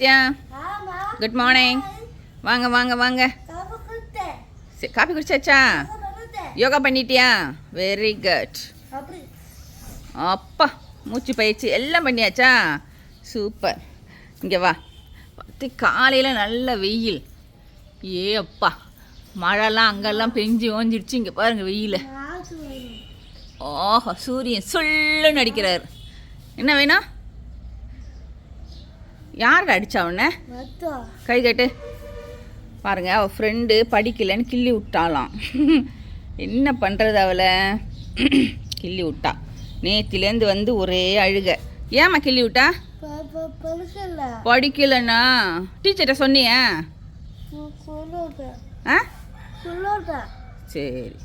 Good morning வாங்க வாங்க வாங்க. காபி குடிச்சாச்சா? யோகா பண்ணிட்டியா? வெரி குட் அப்பா மூச்சு பயிற்சி எல்லாம் பண்ணியாச்சா? சூப்பர் இங்கே வா. காலையில் நல்ல வெயில். ஏ அப்பா. மழைலாம் அங்கெல்லாம் பெஞ்சு ஓஞ்சிடுச்சு. இங்கே பாருங்க வெயில். ஓஹோ சூரியன் சொல்லுன்னு அடிக்கிறார். என்ன வேணும்? யார் அடிச்சா உன்னை? கை கட்டு. பாருங்க அவள் ஃப்ரெண்டு படிக்கலைன்னு கிள்ளி விட்டாளாம். என்ன பண்ணுறது அவளை? கிள்ளி விட்டா. நேத்திலேருந்து வந்து ஒரே அழுக. ஏம்மா கிள்ளி விட்டா? படிக்கலண்ணா டீச்சர்கிட்ட சொன்னியா? ஆ? சரி.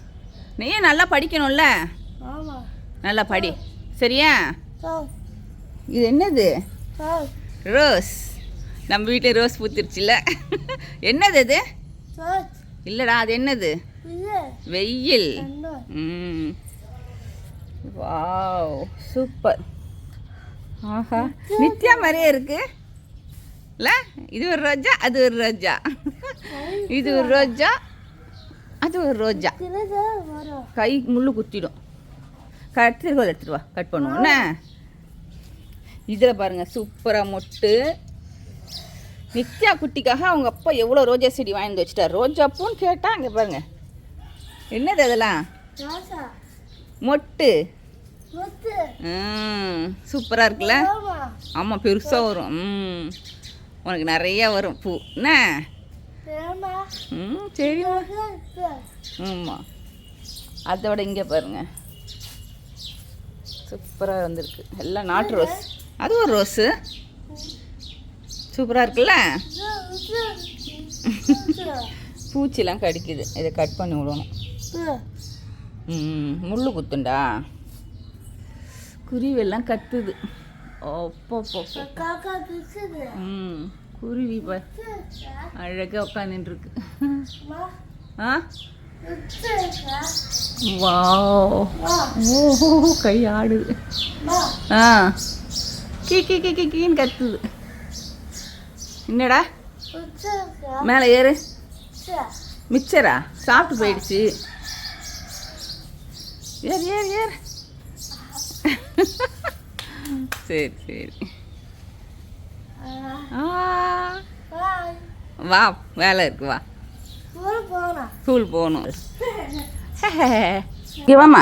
நீ நல்லா படிக்கணும்ல? நல்லா படி. சரியா? இது என்னது? ரோஸ். நம்ம வீட்டில் ரோஸ் பூத்துருச்சுல என்னது அது? இல்லைடா அது என்னது? வெயில். ம். Wow super. ஆஹா. நித்யா. மாதிரியே இருக்கு. இல்ல இது ஒரு ரோஜா அது ஒரு ரோஜா. இது ஒரு ரோஜா அது ஒரு ரோஜா. கை முள்ளு குத்திடும். கத்திரிக்கோல் எடுத்துட்டு வா. கட் பண்ணுவோம். என்ன? இதில் பாருங்க சூப்பராக மொட்டு. நித்யா குட்டிக்காக அவங்க அப்பா எவ்வளோ ரோஜா செடி வாங்கி வச்சுட்டார். ரோஜா பூன்னு கேட்டா அங்கே பாருங்க. என்னது அதெல்லாம்? மொட்டு. ம் சூப்பராக இருக்குல்ல? ஆமாம் பெருசாக வரும். ம் உனக்கு நிறைய வரும் பூ. என்ன? ம் சரிம்மா. ஆமாம் அதோட இங்கே பாருங்க. சூப்பராக வந்திருக்கு. எல்லாம் நாட்டு ரோஸ். அது ஒரு ரோஸு. சூப்பராக இருக்குல்ல? பூச்சிலாம் கடிக்குது. இதை கட் பண்ணி விடணும். முள்ளு குத்துண்டா? குருவியெல்லாம் கத்துது. ம் குருவி அழகாக உட்காந்துட்டுருக்கு ஆ? வாவ். ஓ கை ஆடுது. ஆ. கீ கீ கீ கீ கீன்னு கத்துது. என்னடா? மேலே ஏறு. மிச்சரா? சாப்பிட்டு போயிடுச்சு. ஏறு ஏறு ஏறு. சரி சரி. ஆ. வா வேலை இருக்கு வா. ஸ்கூல் போகணும். இங்கே வாம்மா.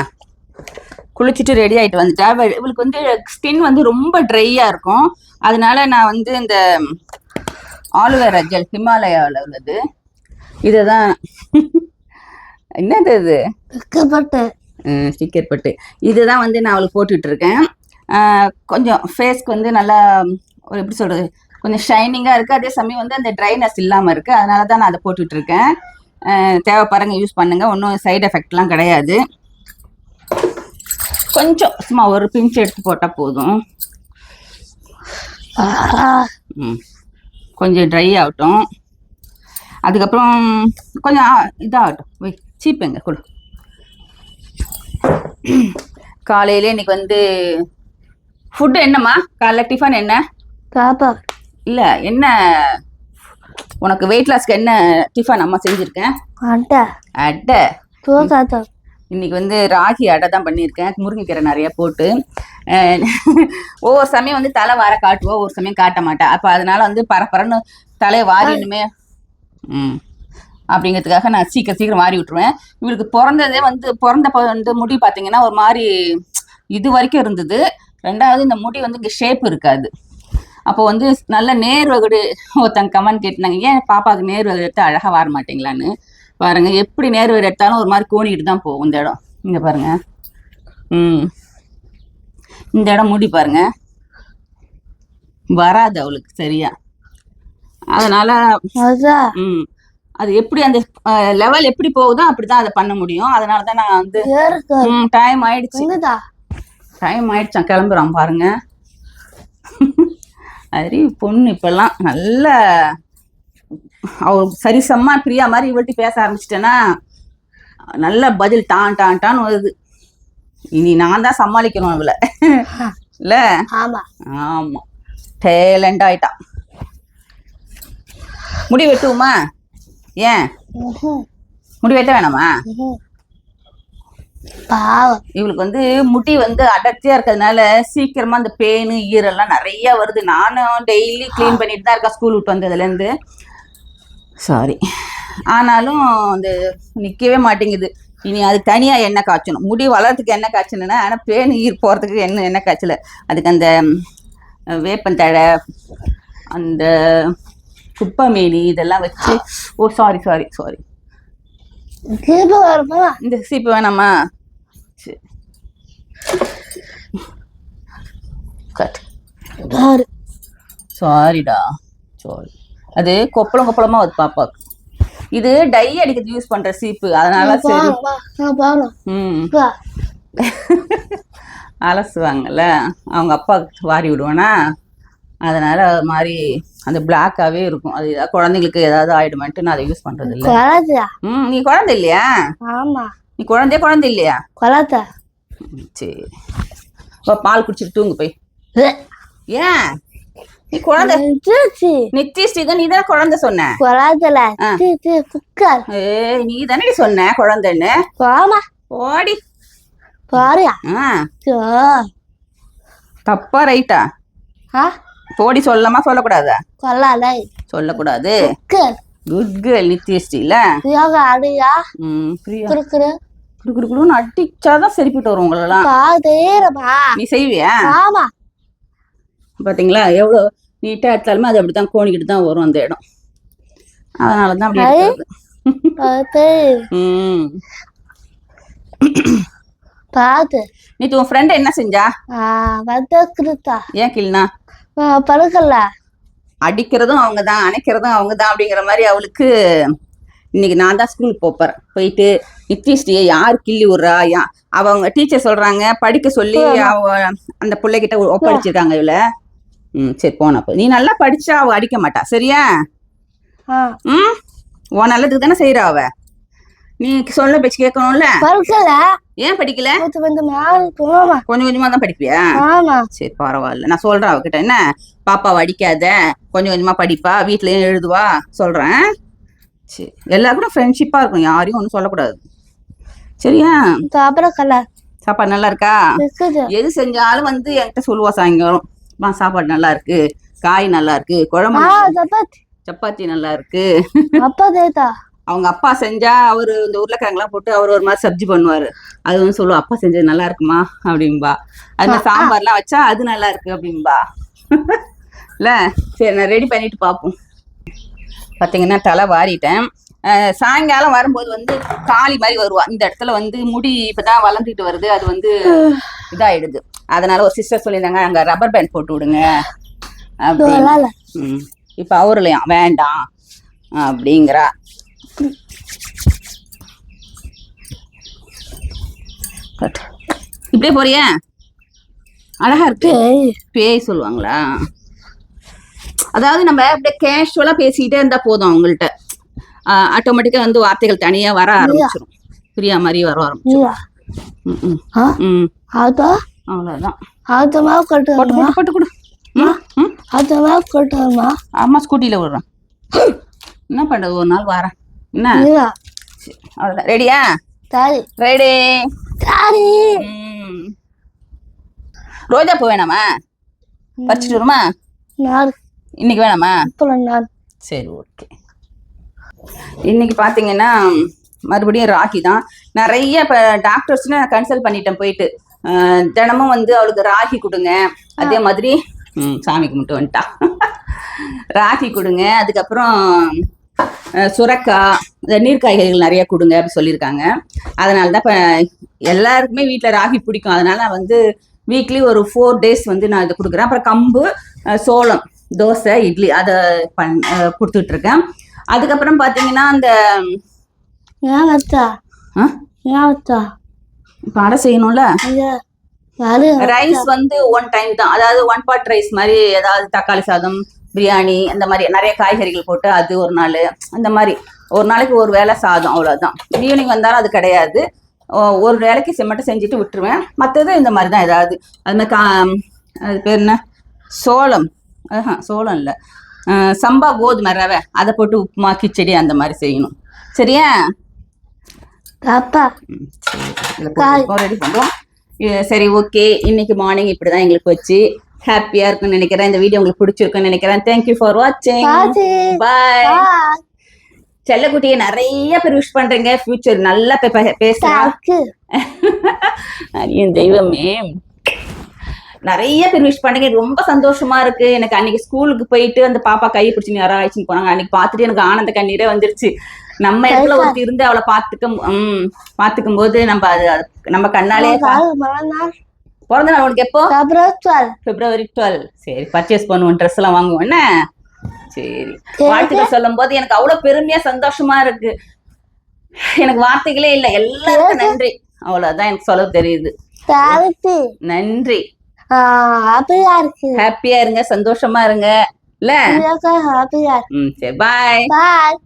குளிச்சுட்டு ரெடி ஆகிட்டு வந்துட்டா. இவ- இவளுக்கு வந்து ஸ்கின் வந்து ரொம்ப ட்ரையாக இருக்கும். அதனால நான் வந்து இந்த ஆலுவேரா ஜெல் ஹிமாலயாவில் உள்ளது. இதை தான் என்னது இது? ஸ்டிக்கர் பட்டு. இதுதான் வந்து நான் அவளுக்கு போட்டுட்டு இருக்கேன் கொஞ்சம் ஃபேஸ்க்கு வந்து நல்லா ஒரு எப்படி சொல்கிறது கொஞ்சம் ஷைனிங்காக இருக்குது அதே சமயம் வந்து அந்த ட்ரைனஸ் இல்லாமல் இருக்குது அதனால தான் நான் அதை அஹ் தேவை பாருங்க யூஸ் பண்ணுங்க. ஒன்றும் சைடு எஃபெக்ட்லாம் கிடையாது. கொஞ்சம் சும்மா ஒரு பிஞ்ச் எடுத்து போட்டால் போதும். கொஞ்சம் ட்ரை ஆகட்டும். அதுக்கப்புறம் கொஞ்சம் இதாகட்டும். வை சீப்புங்க கொடு. காலையில இன்னைக்கு வந்து ஃபுட்டு என்னம்மா? காலைல டிஃபன் என்ன? இல்லை என்ன? உனக்கு வெயிட் லாஸ்க்கு என்ன டிஃபன் அம்மா செஞ்சுருக்கேன் அடை. இன்னைக்கு வந்து ராகி அடை தான் பண்ணியிருக்கேன். முருங்கைக்கீரை நிறைய போட்டு. ஒவ்வொரு சமயம் வந்து தலை வார காட்டுவோம் ஒவ்வொரு சமயம் காட்ட மாட்டேன் அப்போ அதனால வந்து பரபரன்னு தலையை வாரினுமே ம் அப்படிங்கிறதுக்காக நான் சீக்கிரம் சீக்கிரம் வாரி விட்டுருவேன். இவளுக்கு பிறந்ததே வந்து பிறந்தப்ப வந்து முடி பார்த்தீங்கன்னா ஒரு மாதிரி இது வரைக்கும் இருந்தது. ரெண்டாவது இந்த முடி வந்து இங்கே ஷேப் இருக்காது. அப்போ வந்து நல்ல நேர் வகுடு ஒருத்தங்க கமெண்ட் கேட்டிருந்தாங்க ஏன் பாப்பாவுக்கு நேர் வகுடு எடுத்து அழகாக வார மாட்டீங்களான்னு பாருங்க எப்படி நேர் வகுடு எடுத்தாலும் ஒரு மாதிரி கோணிக்கிட்டு தான் போகும் இந்த இடம். இங்கே பாருங்க. ம். இந்த இடம் முடி பாருங்க. வராது அவளுக்கு சரியா. அதனால ம். அது எப்படி அந்த லெவல் எப்படி போகுதோ அப்படிதான் அதை பண்ண முடியும். அதனால தான் நான் வந்து ம் டைம் ஆயிடுச்சு. டைம் ஆயிடுச்சான் கிளம்புறான் பாருங்க. அறிவு பொண்ணு இப்பெல்லாம் நல்ல அவ சரிசமா பிரியா மாதிரி இவள்கிட்ட பேச ஆரம்பிச்சிட்டேன்னா நல்ல பதில் டான் டான் டான் வருது. இனி நான் தான் சமாளிக்கணும் இவளை. இல்ல? ஆமா. ஆமா. டேலண்ட் ஆயிட்டான் முடி வெட்டுவோமா? ஏன்? முடி வெட்ட வேணாமா? இவளுக்கு வந்து முடி வந்து அடர்த்தியா இருக்கிறதுனால சீக்கிரமா அந்த பேனு ஈரெல்லாம் நிறைய வருது. நானும் டெய்லி க்ளீன் பண்ணிட்டு தான் இருக்கேன் ஸ்கூல் விட்டு வந்ததுலேருந்து. சாரி ஆனாலும் அந்த நிற்கவே மாட்டேங்குது. இனி அதுக்கு தனியாக எண்ணெய் காய்ச்சணும்? முடி வளர்றதுக்கு எண்ணெய் காய்ச்சணுன்னா ஆனால் பேன் ஈர் போகிறதுக்கு என்ன எண்ணெய் காய்ச்சல? அதுக்கு அந்த வேப்பந்தழை அந்த குப்பமேனி இதெல்லாம் வச்சு ஓ சாரி சாரி சாரி இந்த சீப்பு வேணாமா? சரி. சாரிடா சாரி அது கொப்பளம் கொப்பளமா வருது பாப்பாக்கு இது டை அடிக்கிறது யூஸ் பண்ற சீப்பு. அதனால சரி. ம். அலசுவாங்கல்ல. அவங்க அப்பா வாரி விடுவானா? அதனால அது மாதிரி அந்த பிளாக்காவே இருக்கும். அது ஏதாவது குழந்தைங்களுக்கு ஏதாவது ஆயிடுமான்ட்டு நான் அதை யூஸ் பண்றது இல்ல ம் நீ குழந்தை இல்லையா? ஆமா. நீ குழந்தைய குழந்தை இல்லையா? குழந்தை. சரி. பால் குடிச்சிட்டு தூங்கு போய். ஏன்? நீ குழந்தை. சீச்சி நித்தியஸ்ரீ தான் நீ தான் குழந்தை சொன்ன? குழந்தைல புக்கர் ஏய் நீ தானடி சொன்ன குழந்தைன்னு? போமா ஓடி. பாருயா. தப்பா ரைட்டா? போடி சொல்லமா சொல்லக்கூடாதா? கொல்லாலை சொல்லக்கூடாது. குட் கேர்ள் நித்யஸ்ரீல யோகா அடியா ம் பிரியா. குறுக்குறு குடு. குடு குடுன்னு அடிச்சாதான் சரிப்பிட்டு வரும் உங்களெல்லாம். நீ செய்வியா? ஆமா. பாத்தீங்களா? எவ்வளோ நீட்டா எடுத்தாலுமே அது அப்படித்தான் கோணிக்கிட்டு தான் வரும் அந்த இடம். அதனால தான் அப்படி ம். பார்த்து நேற்று உன் ஃப்ரெண்ட் என்ன செஞ்சா? ஆ வந்து கிருத்தா. ஏன் கிள்னா? படுக்கல அடிக்கிறதும் அவங்க தான் அணைக்கிறதும் அவங்க தான் அப்படிங்கிற மாதிரி அவளுக்கு இன்னைக்கு நான் தான் ஸ்கூலுக்கு போப்பறேன். போயிட்டு நித்யஸ்ரீயை யார் கிள்ளி விட்றா? அவங்க டீச்சர் சொல்றாங்க படிக்க சொல்லி அவ அந்த பிள்ளைகிட்ட ஒப்படைச்சிருக்காங்க இவள. ம் சரி போனப்போ நீ நல்லா படிச்சா அவ அடிக்க மாட்டா சரியா? ம்? உன் நல்லதுக்கு தானே செய்றா அவ. நீ சொல்ல பேச்சு கேட்கணும்ல? படுக்கல. ஏன் படிக்கல? கொஞ்சம் கொஞ்சமா தான் படிப்பியா? சரி பரவாயில்ல. நான் சொல்றேன் அவகிட்ட என்ன? பாப்பாவை அடிக்காத கொஞ்சம் கொஞ்சமா படிப்பா வீட்லயும் எழுதுவா சொல்றேன். சரி எல்லாரும் கூட ஃப்ரெண்ட்ஷிப்பா இருக்கும் யாரையும் ஒன்றும் சொல்லக்கூடாது. சரியா? சாப்பாடு நல்லா இருக்கா? எது செஞ்சாலும் வந்து என்கிட்ட சொல்லுவா சாயங்காலம். மா சாப்பாடு நல்லா இருக்கு காய் நல்லா இருக்கு குழம்பு சப்பாத்தி. சப்பாத்தி நல்லா இருக்கு அப்பா அவங்க அப்பா செஞ்சா அவரு இந்த உருளைக்கிழங்குலாம் போட்டு அவர் ஒரு மாதிரி சப்ஜி பண்ணுவாரு. அது வந்து சொல்லுவா அப்பா செஞ்சது நல்லா இருக்குமா அப்படின்பா அது மாதிரி சாம்பார்லாம் வச்சா அது நல்லா இருக்கு அப்படின்பா இல்ல சரி நான் ரெடி பண்ணிட்டு பார்ப்போம் பார்த்தீங்கன்னா தலை வாரிட்டேன். சாயங்காலம் வரும்போது வந்து காளி மாதிரி வருவா. இந்த இடத்துல வந்து முடி இப்பதான் வளர்ந்துட்டு வருது. அது வந்து இதாயிடுது. அதனால ஒரு சிஸ்டர் சொல்லியிருந்தாங்க அங்க ரப்பர் பேண்ட் போட்டு விடுங்க. அப்படின்னு. இப்போ அவருலையாம் வேண்டாம். அப்படிங்கிறா. இப்படியே போறியா? அழகா இருக்கு. பேய். சொல்லுவாங்களா? அதாவது நம்ம அப்படியே கேஷுவலா பேசிக்கிட்டே இருந்தா போதும் அவங்கள்ட்ட. ஆட்டோமேட்டிக்கா வந்து வார்த்தைகள் தனியா வர ஆரம்பிச்சிடும் பிரியா? மாதிரி வர ஆரம்பிச்சிடும் அவ்வளோதான் ஆத்தமா போட்டு கொட்டுமா போட்டு போட்டு கொடு. ம் ம் ஆத்தமா கொட்டுமா அம்மா ஸ்கூட்டியில் விடுறேன் என்ன பண்ணுறது ஒரு நாள் வரேன். என்ன? சரி, அவ்வளோதான் ரெடியா ரெடி தாரி ரோஜா பூ வேணாமா? பறிச்சுட்டு வருமா? இன்னைக்கு வேணாமா? சரி ஓகே. இன்னைக்கு பார்த்தீங்கன்னா மறுபடியும் ராகி தான். நிறைய இப்போ டாக்டர்ஸ்னு கன்சல்ட் பண்ணிட்டேன் போயிட்டு. தினமும் வந்து அவளுக்கு ராகி கொடுங்க. அதே மாதிரி ம். சாமி கும்பிட்டு வந்துட்டா. ராகி கொடுங்க. அதுக்கப்புறம் சுரக்காய் இந்த நீர்க்காய்கறிகள் நிறைய கொடுங்க அப்படி சொல்லியிருக்காங்க. அதனால தான் இப்போ எல்லாருக்குமே வீட்டில் ராகி பிடிக்கும். அதனால நான் வந்து வீக்லி ஒரு ஃபோர் டேஸ் வந்து நான் இதை கொடுக்குறேன். அப்புறம் கம்பு சோளம் தோசை இட்லி அதை பண் கொடுத்துட்ருக்கேன். அதுக்கப்புறம் பார்த்தீங்கன்னா அந்த ஏன் வச்சா ஆ ஏன் வச்சா இப்போ அடை செய்யணும்ல? ரைஸ் வந்து ஒன் டைம் தான். அதாவது ஒன் பாட் ரைஸ் மாதிரி ஏதாவது தக்காளி சாதம் பிரியாணி அந்த மாதிரி நிறைய காய்கறிகள் போட்டு அது ஒரு நாள். அந்த மாதிரி ஒரு நாளைக்கு ஒரு வேளை சாதம் அவ்வளோதான் ஈவினிங் வந்தாலும் அது கிடையாது. ஒரு வேளைக்கு செ- மட்டும் செஞ்சுட்டு விட்டுருவேன். மற்றது இந்த மாதிரி தான் ஏதாவது. அது மாதிரி கா அது பேர் என்ன? சோளம். ஆஹா சோளம் இல்லை. சம்பா கோதுமை ரவை. அதை போட்டு உப்புமா கிச்சடி அந்த மாதிரி செய்யணும். சரியா? பாப்பா. சரி. Ready okay. இன்னைக்கு மார்னிங் இப்படி தான் எங்களுக்கு வச்சு ஹாப்பியாக இருக்கும்னு நினைக்கிறேன். இந்த வீடியோ உங்களுக்கு பிடிச்சிருக்குன்னு நினைக்கிறேன். தேங்க்யூ ஃபார் வாட்சிங் பாய் செல்லக்குட்டியை நிறைய பேர் விஷ் பண்றீங்க. ஃபியூச்சர் நல்லா பே- பே- பேசுறா தாக்கு என் தெய்வமே. நிறைய பேர் விஷ் எனக்கு ரொம்ப சந்தோஷமா இருக்கு. எனக்கு அன்னைக்கு ஸ்கூலுக்கு போயிட்டு அந்த பாப்பா கையை பிடிச்சி யாரோ போனாங்க. அன்னைக்கு பார்த்துட்டு எனக்கு ஆனந்த கண்ணீரே வந்துருச்சு. நம்ம இடத்துல ஒருத்தி இருந்து அவளை பார்த்துக்க ம் பார்த்துக்கும் போது நம்ம அது நம்ம கண்ணாலே பிறந்த நாள் உனக்கு எப்போ? பிப்ரவரி டுவெல் சரி பர்ச்சேஸ் பண்ணுவோம். ட்ரெஸ் எல்லாம் வாங்குவோம். என்ன? சரி. வாழ்த்துக்கள் சொல்லும் போது எனக்கு அவ்வளவு பெருமையா சந்தோஷமா இருக்கு. எனக்கு வார்த்தைகளே இல்ல. எல்லாருக்கும் நன்றி. அவ்வளவுதான் எனக்கு சொல்ல தெரியுது. நன்றி. ஹாப்பியா இருக்கு. ஹாப்பியா இருங்க சந்தோஷமா இருங்க. இல்ல? ஹாப்பியா ம் சரி பாய். பாய்.